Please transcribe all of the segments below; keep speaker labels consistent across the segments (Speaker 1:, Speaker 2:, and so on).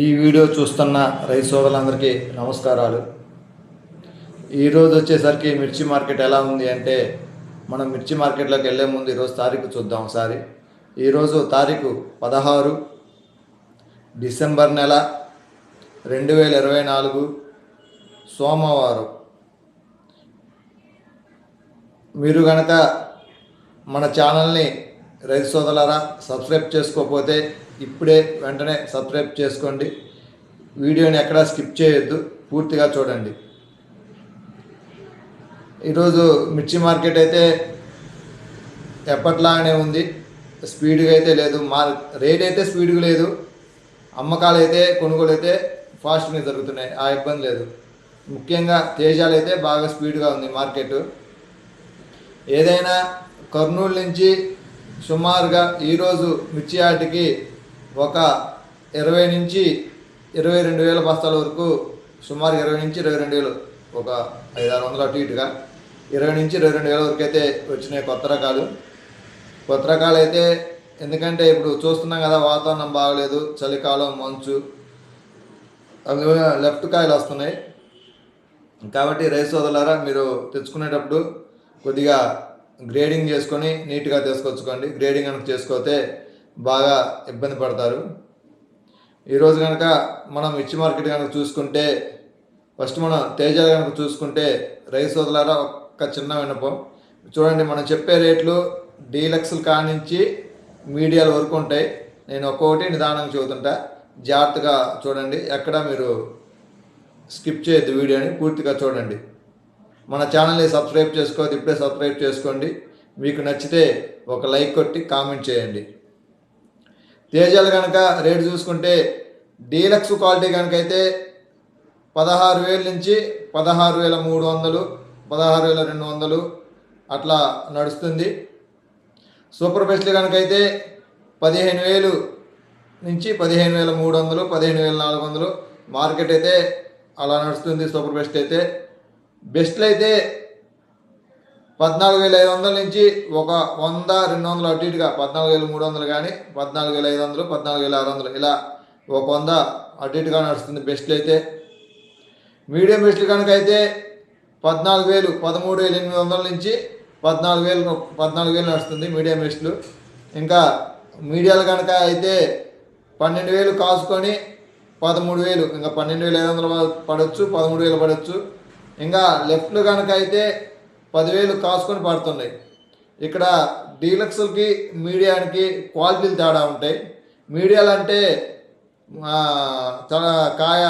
Speaker 1: ఈ వీడియో చూస్తున్న రైతు సోదరులందరికీ నమస్కారాలు. ఈరోజు వచ్చేసరికి మిర్చి మార్కెట్ ఎలా ఉంది అంటే మనం మిర్చి మార్కెట్లోకి వెళ్ళే ముందు ఈరోజు తారీఖు చూద్దాం ఒకసారి. ఈరోజు తారీఖు పదహారు డిసెంబర్ నెల రెండు వేల ఇరవై నాలుగు సోమవారం. మీరు కనుక మన ఛానల్ని రైతు సోదరులారా సబ్స్క్రైబ్ చేసుకోకపోతే ఇప్పుడే వెంటనే సబ్స్క్రైబ్ చేసుకోండి. వీడియోని ఎక్కడా స్కిప్ చేయొద్దు. పూర్తిగా చూడండి. ఈరోజు మిర్చి మార్కెట్ అయితే ఎప్పట్లానే ఉంది. స్పీడ్గా అయితే లేదు. మార్ రేట్ అయితే స్పీడ్గా లేదు. అమ్మకాలు అయితే కొనుగోలు అయితే ఫాస్ట్గా జరుగుతున్నాయి. ఆ ఇబ్బంది లేదు. ముఖ్యంగా తేజాలు అయితే బాగా స్పీడ్గా ఉంది మార్కెట్. ఏదైనా కర్నూలు నుంచి సుమారుగా ఈరోజు మిర్చి ఆటికి ఒక ఇరవై నుంచి ఇరవై రెండు వేల బస్తాల వరకు సుమారు ఇరవై నుంచి ఇరవై రెండు వేలు ఒక ఐదు ఆరు వందలు అటు ఇటుగా. ఇరవై నుంచి ఇరవై రెండు వేల వరకు అయితే వచ్చినాయి కొత్త రకాలు. కొత్త రకాలు అయితే ఎందుకంటే ఇప్పుడు చూస్తున్నాం కదా వాతావరణం బాగలేదు చలికాలం మంచు లెఫ్ట్ కాయలు వస్తున్నాయి. కాబట్టి రైస్ వదలారా మీరు తెచ్చుకునేటప్పుడు కొద్దిగా గ్రేడింగ్ చేసుకొని నీట్గా తీసుకొచ్చుకోండి. గ్రేడింగ్ కనుక చేసుకోతే బాగా ఇబ్బంది పడతారు. ఈరోజు కనుక మనం మిర్చి మార్కెట్ కనుక చూసుకుంటే ఫస్ట్ మనం తేజాలు కనుక చూసుకుంటే రైస్ వదలారా ఒక్క చిన్న వినపం చూడండి మనం చెప్పే రేట్లు డీలక్స్ల కానించి మీడియాల వరకు ఉంటాయి. నేను ఒక్కొక్కటి నిదానంగా చదువుతుంటా జాగ్రత్తగా చూడండి ఎక్కడ మీరు స్కిప్ చేయొద్దు వీడియోని పూర్తిగా చూడండి. మన ఛానల్ని సబ్స్క్రైబ్ చేసుకోవద్దు ఇప్పుడే సబ్స్క్రైబ్ చేసుకోండి. మీకు నచ్చితే ఒక లైక్ కొట్టి కామెంట్ చేయండి. తేజాలు కనుక రేటు చూసుకుంటే డీలక్స్ క్వాలిటీ కనుక అయితే పదహారు వేల నుంచి పదహారు వేల మూడు వందలు పదహారు వేల రెండు వందలు అట్లా నడుస్తుంది. సూపర్ బెస్ట్లు కనుకైతే అయితే పదిహేను వేలు నుంచి పదిహేను వేల మూడు వందలు పదిహేను వేల నాలుగు వందలు మార్కెట్ అయితే అలా నడుస్తుంది సూపర్ బెస్ట్ అయితే. బెస్ట్లు అయితే పద్నాలుగు వేల ఐదు వందల నుంచి ఒక వంద రెండు వందలు అటు ఇటుగా పద్నాలుగు వేల మూడు వందలు కానీ పద్నాలుగు వేల ఐదు వందలు పద్నాలుగు వేల ఆరు వందలు. ఇలా ఒక వంద అటు ఇటుగా నడుస్తుంది బెస్ట్లు అయితే. మీడియం బెస్ట్లు కనుక అయితే పద్నాలుగు వేలు పదమూడు వేల ఎనిమిది వందల నుంచి పద్నాలుగు వేలు పద్నాలుగు వేలు నడుస్తుంది మీడియం బెస్ట్లు. ఇంకా మీడియాలు కనుక అయితే పన్నెండు వేలు కాసుకొని పదమూడు వేలు ఇంకా పన్నెండు వేల ఐదు వందలు పడవచ్చు పదమూడు వేలు పడవచ్చు ఇంకా లెఫ్ట్లు కనుక అయితే పదివేలు కాసుకొని పడుతున్నాయి. ఇక్కడ డీలక్స్కి మీడియానికి క్వాలిటీలు తేడా ఉంటాయి. మీడియాలు అంటే ఆ, కాయ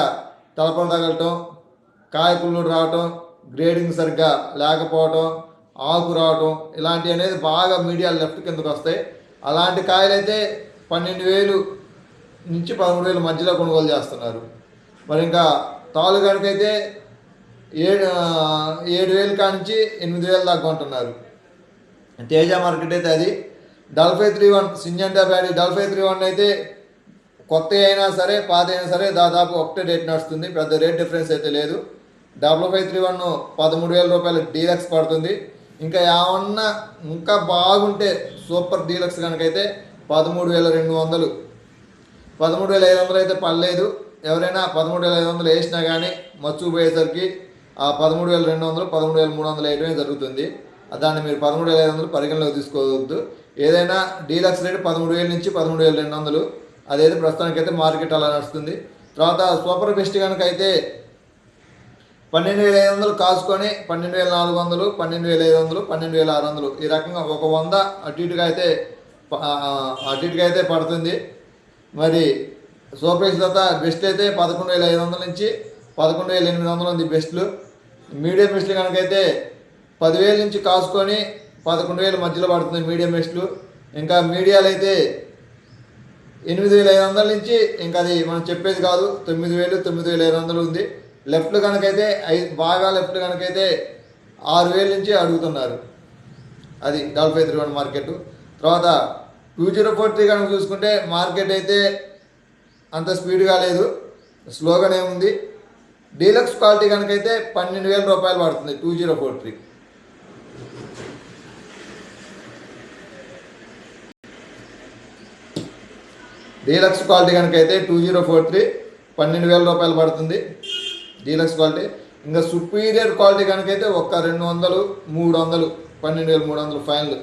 Speaker 1: తలపన తగలటం కాయ కుళ్ళుడు రావటం గ్రేడింగ్ సరిగ్గా లేకపోవటం ఆకు రావటం ఇలాంటివి అనేది బాగా మీడియాలు లెఫ్ట్ కిందకు వస్తాయి. అలాంటి కాయలైతే పన్నెండు వేలు నుంచి పదమూడు వేలు మధ్యలో కొనుగోలు చేస్తున్నారు. మరి ఇంకా తాలు కనుకైతే ఏడు ఏడు వేలు కానించి ఎనిమిది వేలు దాకా కొంటున్నారు. తేజ మార్కెట్ అయితే అది. డల్ఫై త్రీ వన్ సింజంటా బ్యాడీ డల్ఫై త్రీ వన్ అయితే కొత్త అయినా సరే పాత అయినా సరే దాదాపు ఒకటే రేట్ నడుస్తుంది. పెద్ద రేట్ డిఫరెన్స్ అయితే లేదు. డబల్ ఫైవ్ త్రీ వన్ పదమూడు వేల రూపాయలు డీలక్స్ పడుతుంది. ఇంకా ఏమన్నా ఇంకా బాగుంటే సూపర్ డీలక్స్ కనుకైతే పదమూడు వేల రెండు వందలు. పదమూడు వేల ఐదు వందలు అయితే పడలేదు ఎవరైనా పదమూడు వేల ఐదు వందలు వేసినా కానీ మచ్చు పోయేసరికి ఆ పదమూడు వేల రెండు వందలు పదమూడు వేల మూడు వందలు వేయడమే జరుగుతుంది. దాన్ని మీరు పదమూడు వేల ఐదు వందలు పరిగణలోకి తీసుకోవద్దు. ఏదైనా డీలక్స్ రేట్ పదమూడు వేల నుంచి పదమూడు వేల రెండు వందలు. అదైతే ప్రస్తుతానికైతే మార్కెట్ అలా నడుస్తుంది. తర్వాత సూపర్ బెస్ట్ కనుక అయితే పన్నెండు వేల ఐదు వందలు కాసుకొని పన్నెండు వేల నాలుగు వందలు పన్నెండు వేల ఐదు వందలు పన్నెండు వేల ఆరు వందలు. ఈ రకంగా ఒక వంద అటు ఇటుగా అయితే అటు ఇటుగా అయితే పడుతుంది. మరి సూపర్ తర్వాత బెస్ట్ అయితే పదకొండు వేల ఐదు వందల నుంచి పదకొండు వేల ఎనిమిది వందలు ఉంది బెస్ట్లు. మీడియం బెస్ట్లు కనుకైతే పదివేల నుంచి కాసుకొని పదకొండు వేల మధ్యలో పడుతుంది మీడియం బెస్ట్లు ఇంకా మీడియాలు అయితే ఎనిమిది వేల ఐదు వందల నుంచి ఇంకా అది మనం చెప్పేది కాదు తొమ్మిది వేలు తొమ్మిది వేల ఐదు వందలు ఉంది. లెఫ్ట్లు కనుకైతే ఐదు బాగా లెఫ్ట్ కనుకైతే ఆరు వేల నుంచి అడుగుతున్నారు. అది డాల్ఫై త్రీ వన్ మార్కెట్. తర్వాత టూ జీరో ఫోర్ త్రీ కనుక చూసుకుంటే మార్కెట్ అయితే అంత స్పీడ్గా లేదు. స్లోగానే ఉంది. డీలక్స్ క్వాలిటీ కనుకైతే పన్నెండు వేల రూపాయలు పడుతుంది two zero four three deluxe quality కనుకైతే two zero four three పన్నెండు వేల రూపాయలు పడుతుంది డీలక్స్ క్వాలిటీ. ఇంకా సుపీరియర్ క్వాలిటీ కనుకైతే ఒక రెండు వందలు మూడు వందలు పన్నెండు వేల మూడు వందలు ఫైనల్.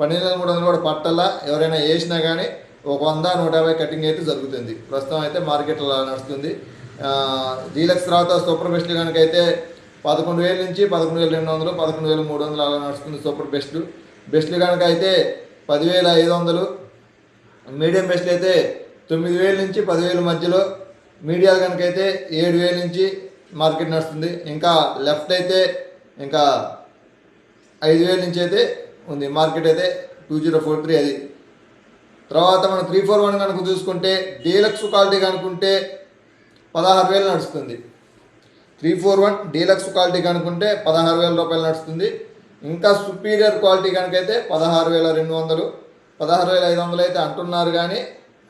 Speaker 1: పన్నెండు వేల మూడు వందలు కూడా పట్టల్లా ఎవరైనా వేసినా కానీ ఒక వంద నూట యాభై కటింగ్ అయితే జరుగుతుంది. ప్రస్తుతం అయితే మార్కెట్లో నడుస్తుంది. జీలక్స్ తర్వాత సూపర్ బెస్ట్ కనుకైతే పదకొండు వేల నుంచి పదకొండు వేల రెండు వందలు పదకొండు వేల మూడు వందలు అలా నడుస్తుంది సూపర్ బెస్ట్. బెస్ట్లు కనుక అయితే పదివేల ఐదు వందలు. మీడియం బెస్ట్ అయితే తొమ్మిది వేల నుంచి పదివేల మధ్యలో. మీడియా కనుక అయితే ఏడు వేల నుంచి మార్కెట్ నడుస్తుంది. ఇంకా లెఫ్ట్ అయితే ఇంకా ఐదు వేల నుంచి అయితే ఉంది. మార్కెట్ అయితే టూ జీరో ఫోర్ త్రీ అది. తర్వాత మనం త్రీ ఫోర్ వన్ కనుక చూసుకుంటే డీలక్స్ క్వాలిటీ కనుకుంటే పదహారు వేలు నడుస్తుంది. Three four one deluxe quality కనుకుంటే పదహారు వేల రూపాయలు నడుస్తుంది. ఇంకా సుపీరియర్ క్వాలిటీ కనుకైతే పదహారు వేల రెండు వందలు. పదహారు వేల ఐదు వందలు అయితే అంటున్నారు కానీ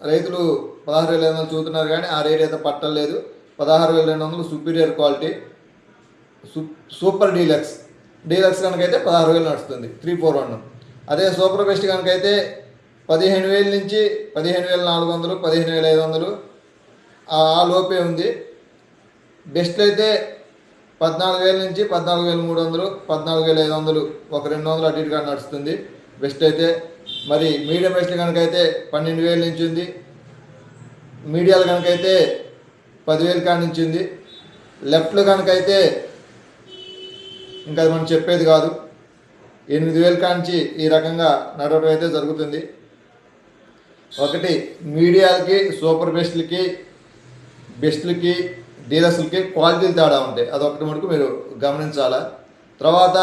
Speaker 1: రైతులు పదహారు వేల ఐదు వందలు చూస్తున్నారు కానీ ఆ రేట్ అయితే పట్టలేదు. పదహారు వేల రెండు వందలు superior quality. Super deluxe. Deluxe కనుకైతే పదహారు వేలు నడుస్తుంది త్రీ ఫోర్ వన్. అదే సూపర్ బెస్ట్ కనుకైతే పదిహేను వేల నుంచి పదిహేను వేల నాలుగు వందలు పదిహేను వేల ఐదు వందలు. ఆ లోపే ఉంది. బెస్ట్ అయితే పద్నాలుగు వేల నుంచి పద్నాలుగు వేల మూడు వందలు పద్నాలుగు వేల ఐదు వందలు ఒక రెండు వందలు అటు ఇటుగా నడుస్తుంది. బెస్ట్ అయితే మరి మీడియం బెస్ట్ కనుకైతే పన్నెండు వేల నుంచి ఉంది. మీడియాలు కనుకైతే పదివేలు కాడ నుంచి ఉంది. లెఫ్ట్లు కనుకైతే ఇంకా అది మనం చెప్పేది కాదు. ఎనిమిది వేల కాంచి ఈ రకంగా నడవడం అయితే జరుగుతుంది. ఒకటి మీడియాలకి సూపర్ బెస్ట్లకి బెస్ట్లకి డీలర్స్లకి క్వాలిటీ తేడా ఉంటాయి. అదొకటి మటుకు మీరు గమనించాలా. తర్వాత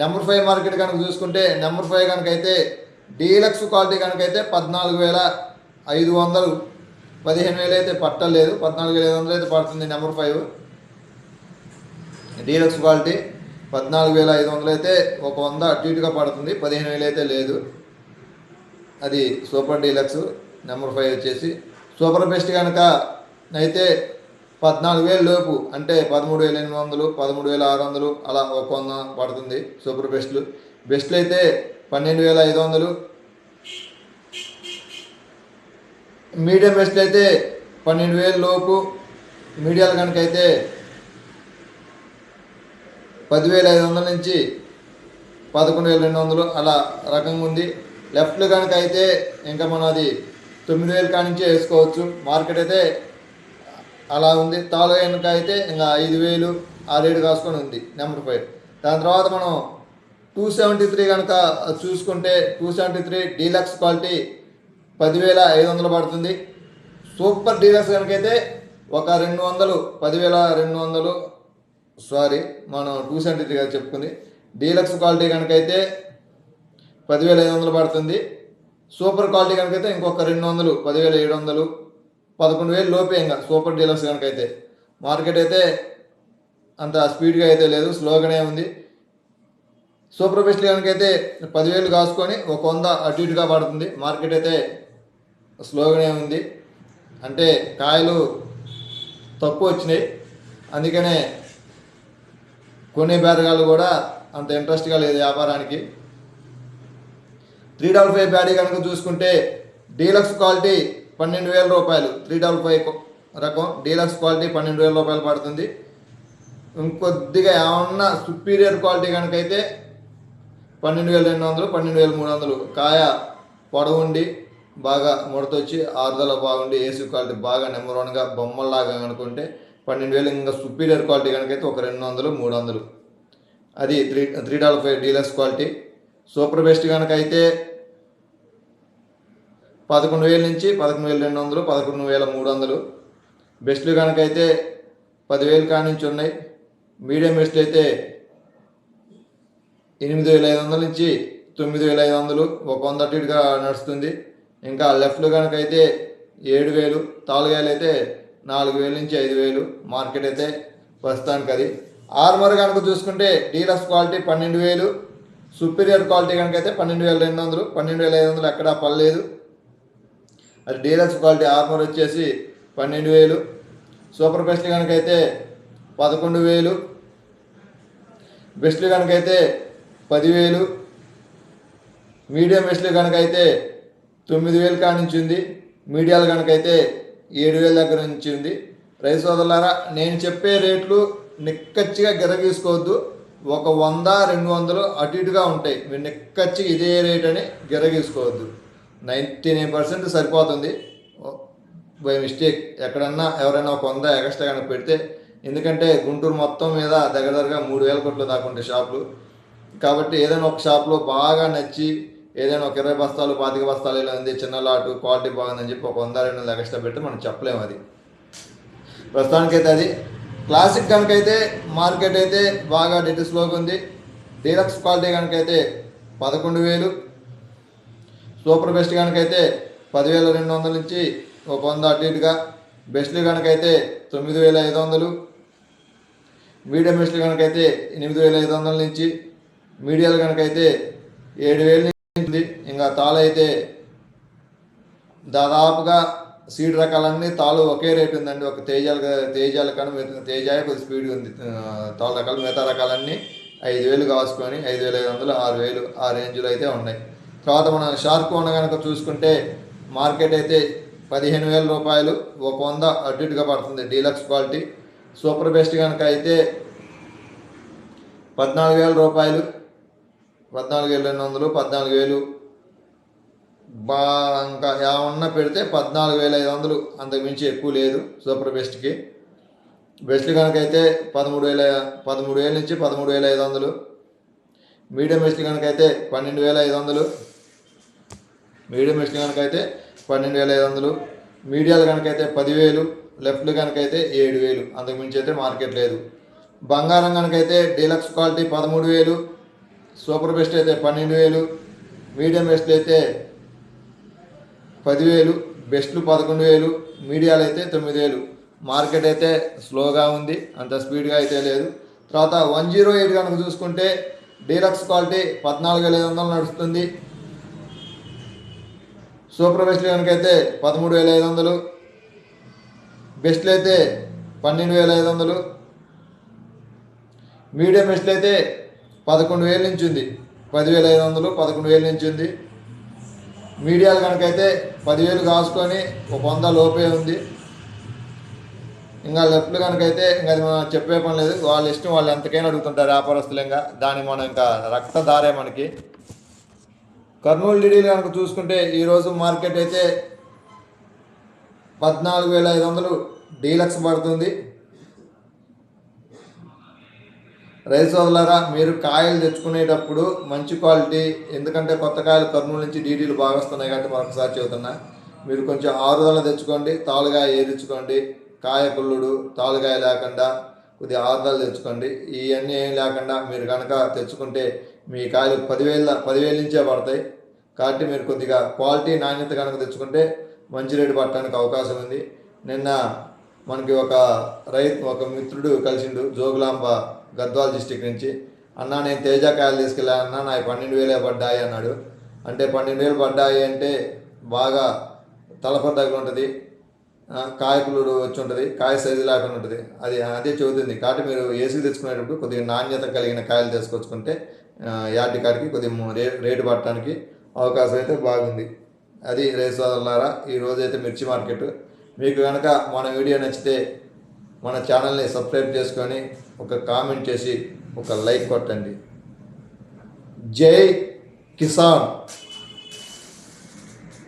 Speaker 1: నెంబర్ ఫైవ్ మార్కెట్ కనుక చూసుకుంటే నెంబర్ ఫైవ్ కనుక అయితే డీలక్స్ క్వాలిటీ కనుక అయితే పద్నాలుగు వేల ఐదు వందలు. పదిహేను వేలు అయితే పట్టలేదు పద్నాలుగు వేల ఐదు వందలు అయితే పడుతుంది నెంబర్ ఫైవ్ డీలక్స్ క్వాలిటీ పద్నాలుగు వేల ఐదు వందలు అయితే ఒక వంద అటు ఇటుగా పడుతుంది. పదిహేను వేలు అయితే లేదు. అది సూపర్ డీలక్స్. నెంబర్ ఫైవ్ వచ్చేసి సూపర్ బెస్ట్ కనుక అయితే పద్నాలుగు వేలు లోపు అంటే పదమూడు వేల ఎనిమిది వందలు పదమూడు వేల ఆరు వందలు అలా ఒక వంద పడుతుంది సూపర్ బెస్ట్లు. బెస్ట్లు అయితే పన్నెండు వేల ఐదు వందలు. మీడియం బెస్ట్లు అయితే పన్నెండు వేల లోపు మీడియాలు కనుక అయితే పదివేల ఐదు వందల నుంచి పదకొండు వేల రెండు వందలు అలా రకంగా ఉంది. లెఫ్ట్లు కనుక అయితే ఇంకా మనం అది తొమ్మిది వేల కాడి నుంచి వేసుకోవచ్చు. మార్కెట్ అయితే అలా ఉంది. తాలో వెనుక అయితే ఇంకా ఐదు వేలు ఆ రేటు కాసుకొని ఉంది నెంబర్ ఫైవ్. దాని తర్వాత మనం టూ సెవెంటీ త్రీ కనుక చూసుకుంటే two seventy three deluxe quality పదివేల ఐదు వందలు పడుతుంది. సూపర్ డీలక్స్ కనుకైతే ఒక రెండు వందలు పదివేల రెండు వందలు సారీ మనం టూ సెవెంటీ త్రీ గారు చెప్పుకుంది. డీలక్స్ క్వాలిటీ కనుకైతే పదివేల ఐదు వందలు పడుతుంది. సూపర్ క్వాలిటీ కనుకైతే ఇంకొక రెండు వందలు పదివేల ఏడు వందలు పదకొండు వేలు లోపే ఇంకా. సూపర్ డీలక్స్ అయితే మార్కెట్ అయితే అంత స్పీడ్గా అయితే లేదు. స్లోగానే ఉంది. సూపర్ బెస్ట్ కనుకైతే పదివేలు కాసుకొని ఒక వంద అటు ఇటుగా పడుతుంది. మార్కెట్ అయితే స్లోగానే ఉంది. అంటే కాయలు తక్కువ వచ్చినాయి. అందుకనే కొనే బేరగాళ్ళు కూడా అంత ఇంట్రెస్ట్గా లేదు వ్యాపారానికి. త్రీ డబల్ ఫైవ్ బ్యాడీ కనుక చూసుకుంటే డీలక్స్ క్వాలిటీ పన్నెండు వేల రూపాయలు. త్రీ డబల్ ఫైవ్ రకం. డీలక్స్ క్వాలిటీ పన్నెండు వేల రూపాయలు పడుతుంది. ఇంకొద్దిగా ఏమన్నా సుపీరియర్ క్వాలిటీ కనుకైతే అయితే పన్నెండు వేల రెండు వందలు పన్నెండు వేల మూడు వందలు. కాయ పొడవుండి బాగా ముడతొచ్చి ఆరుదల బాగుండి ఏసీ క్వాలిటీ బాగా నెంబర్ వన్గా బొమ్మల్లాగా అనుకుంటే పన్నెండు వేలు ఇంకా సుపీరియర్ క్వాలిటీ కనుకైతే ఒక రెండు వందలు మూడు వందలు. అది three three dollar five deluxe quality. Super best కనుకైతే అయితే పదకొండు వేల నుంచి పదకొండు వేల రెండు వందలు పదకొండు వేల మూడు వందలు. బెస్ట్లు కనుక అయితే పదివేలు కాడి నుంచి ఉన్నాయి. మీడియం బెస్ట్ అయితే ఎనిమిది వేల ఐదు వందల నుంచి తొమ్మిది వేల ఐదు వందలు. ఒక వంద అటుగా నడుస్తుంది. ఇంకా లెఫ్ట్లు కనుక అయితే ఏడు వేలు తాలుగాయలు అయితే నాలుగు వేల నుంచి ఐదు వేలు మార్కెట్ అయితే ప్రస్తుతానికి అది ఆర్మర్ కనుక చూసుకుంటే డీలక్స్ క్వాలిటీ పన్నెండు వేలు సుపీరియర్ క్వాలిటీ కనుక అయితే పన్నెండు వేల రెండు వందలు పన్నెండు వేల ఐదు వందలు ఎక్కడా పర్లేదు అది డీలక్స్ క్వాలిటీ ఆర్మర్ వచ్చేసి పన్నెండు వేలు. సూపర్ బెస్ట్ కనుకైతే అయితే పదకొండు వేలు. బెస్ట్లు కనుకైతే అయితే పదివేలు. మీడియం బెస్ట్లు కనుకైతే అయితే తొమ్మిది వేలు కాడ ఉంది మీడియాలు కనుకైతే అయితే ఏడు వేల దగ్గర నుంచి ఉంది రైతు సోదరులారా నేను చెప్పే రేట్లు నిక్కచ్చిగా గిరగీసుకోవద్దు ఒక వంద రెండు వందలు అటు ఇటుగా ఉంటాయి. మీరు నిక్కచ్చి ఇదే రేట్ అని గిరగీసుకోవద్దు నైంటీ నైన్ పర్సెంట్ సరిపోతుంది. By mistake. ఎక్కడన్నా ఎవరైనా ఒక వంద ఎక్స్ట్రా కనుక పెడితే ఎందుకంటే గుంటూరు మొత్తం మీద దగ్గర దగ్గరగా మూడు వేల కోట్లు దాకా ఉంటాయి షాపులు. కాబట్టి ఏదైనా ఒక షాప్లో బాగా నచ్చి ఏదైనా ఒక ఇరవై బస్తాలు పాతిక బస్తాలు ఇలా ఉంది చిన్న లాటు క్వాలిటీ బాగుందని చెప్పి ఒక వంద రెండు వందల ఎక్స్ట్రా పెట్టి మనం చెప్పలేము అది. ప్రస్తుతానికైతే అది. క్లాసిక్ కనుకైతే మార్కెట్ అయితే బాగా డీటెయిల్స్లోకి ఉంది. డీలక్స్ క్వాలిటీ కనుకైతే పదకొండు వేలు. సూపర్ బెస్ట్ కనుకైతే పదివేల రెండు వందల నుంచి ఒక వంద అటు ఇటుగా బెస్ట్లు కనుకైతే తొమ్మిది వేల ఐదు వందలు మీడియం బెస్ట్లు కనుకైతే ఎనిమిది వేల ఐదు వందల నుంచి మీడియాలు కనుకైతే ఏడు వేల నుంచి ఇంకా తాళ అయితే దాదాపుగా సీడ్ రకాలన్నీ తాళు ఒకే రేటు ఉందండి. ఒక తేజాలు తేజాల కానీ తేజాయ కొద్ది స్పీడ్ ఉంది. ఆ, తాళ్ళ రకాలు మిగతా రకాలన్నీ ఐదు వేలు కాసుకొని ఐదు వేల ఐదు వందలు ఆరు వేలు ఆ రేంజ్లో అయితే ఉన్నాయి. తర్వాత మనం షార్క్ వన్ కనుక చూసుకుంటే మార్కెట్ అయితే పదిహేను వేల రూపాయలు ఒక వంద అటు ఇటుగా పడుతుంది డీలక్స్ క్వాలిటీ. సూపర్ బెస్ట్ కనుక అయితే పద్నాలుగు వేల రూపాయలు పద్నాలుగు వేల రెండు వందలు పద్నాలుగు వేలు. బా ఇంకా ఏమన్నా పెడితే పద్నాలుగు వేల ఐదు వందలు అంతకు మించి ఎక్కువ లేదు సూపర్ బెస్ట్కి. బెస్ట్ కనుక అయితే పదమూడు వేల పదమూడు వేల నుంచి పదమూడు వేల ఐదు వందలు. మీడియం బెస్ట్ కనుక అయితే పన్నెండు వేల ఐదు వందలు. మీడియం బెస్ట్ కనుకైతే అయితే పన్నెండు వేల ఐదు వందలు మీడియాలు కనుకైతే అయితే పదివేలు లెఫ్ట్లు కనుకైతే ఏడు వేలు. అంతకుమించి అయితే మార్కెట్ లేదు. బంగారం కనుకైతే డీలక్స్ క్వాలిటీ పదమూడు వేలు సూపర్ బెస్ట్ అయితే పన్నెండు వేలు మీడియం బెస్ట్లు అయితే పదివేలు బెస్ట్లు పదకొండు వేలు మీడియాలు అయితే తొమ్మిది వేలు. మార్కెట్ అయితే స్లోగా ఉంది అంత స్పీడ్గా అయితే లేదు. తర్వాత వన్ జీరో ఎయిట్ కనుక చూసుకుంటే డీలక్స్ క్వాలిటీ పద్నాలుగు వేల ఐదు వందలు నడుస్తుంది. సూపర్ బెస్ట్ కనుకైతే పదమూడు వేల ఐదు వందలు బెస్ట్లు అయితే పన్నెండు వేల ఐదు వందలు మీడియం బెస్ట్లు అయితే పదకొండు వేల నుంచి ఉంది పదివేల ఐదు వందలు పదకొండు వేల నుంచి ఉంది మీడియాలు కనుకైతే పదివేలు కాసుకొని ఒక వంద లోపే ఉంది. ఇంకా లెఫ్ట్లు కనుకైతే ఇంకా అది మనం చెప్పే పని లేదు. వాళ్ళ ఇష్టం వాళ్ళు ఎంతకైనా అడుగుతుంటారు వ్యాపారస్తులు ఇంకా. దాన్ని మనం ఇంకా రక్తధారే మనకి. కర్నూలు డీడీలు కనుక చూసుకుంటే ఈరోజు మార్కెట్ అయితే పద్నాలుగు వేల ఐదు వందలు డీలక్స్ పడుతుంది. రైస్ సోదరులారా మీరు కాయలు తెచ్చుకునేటప్పుడు మంచి క్వాలిటీ ఎందుకంటే కొత్త కాయలు కర్నూలు నుంచి డీడీలు బాగా వస్తున్నాయి కాబట్టి మరొకసారి చెబుతున్నా. మీరు కొంచెం ఆరుదల తెచ్చుకోండి తాలుగాయ ఏరించుకోండి కాయ పుల్లుడు తాలుగాయ లేకుండా కొద్దిగా ఆరుదల తెచ్చుకోండి. ఇవన్నీ ఏం లేకుండా మీరు కనుక తెచ్చుకుంటే మీ కాయలు పదివేల పదివేల నుంచే పడతాయి. కాబట్టి మీరు కొద్దిగా క్వాలిటీ నాణ్యత కనుక తెచ్చుకుంటే మంచి రేటు పట్టడానికి అవకాశం ఉంది. నిన్న మనకి ఒక రైతు ఒక మిత్రుడు కలిసిండు జోగులాంబ గద్వాల్ డిస్టిక్ నుంచి. అన్న నేను తేజ కాయలు తీసుకెళ్ళాను అన్న నా పన్నెండు వేలే పడ్డాయి అన్నాడు. అంటే పన్నెండు వేలు పడ్డాయి అంటే బాగా తలప దగ్గర ఉంటుంది కాయకులు కాయకులుడు వచ్చి ఉంటుంది. కాయ సైజు లేకుండా ఉంటుంది. అది అదే చెబుతుంది. కాబట్టి మీరు ఏసీ తెచ్చుకునేటప్పుడు కొద్దిగా నాణ్యత కలిగిన కాయలు తీసుకొచ్చుకుంటే యార్డ్ కాడికి కొద్దిగా రే రేటు పట్టడానికి అవకాశం అయితే బాగుంది. అది రైతు సోదరులారా ఈ మిర్చి మార్కెట్. మీకు కనుక మన వీడియో నచ్చితే మన ఛానల్ని సబ్స్క్రైబ్ చేసుకొని ఒక కామెంట్ చేసి ఒక లైక్ కొట్టండి. జై కిసాన్.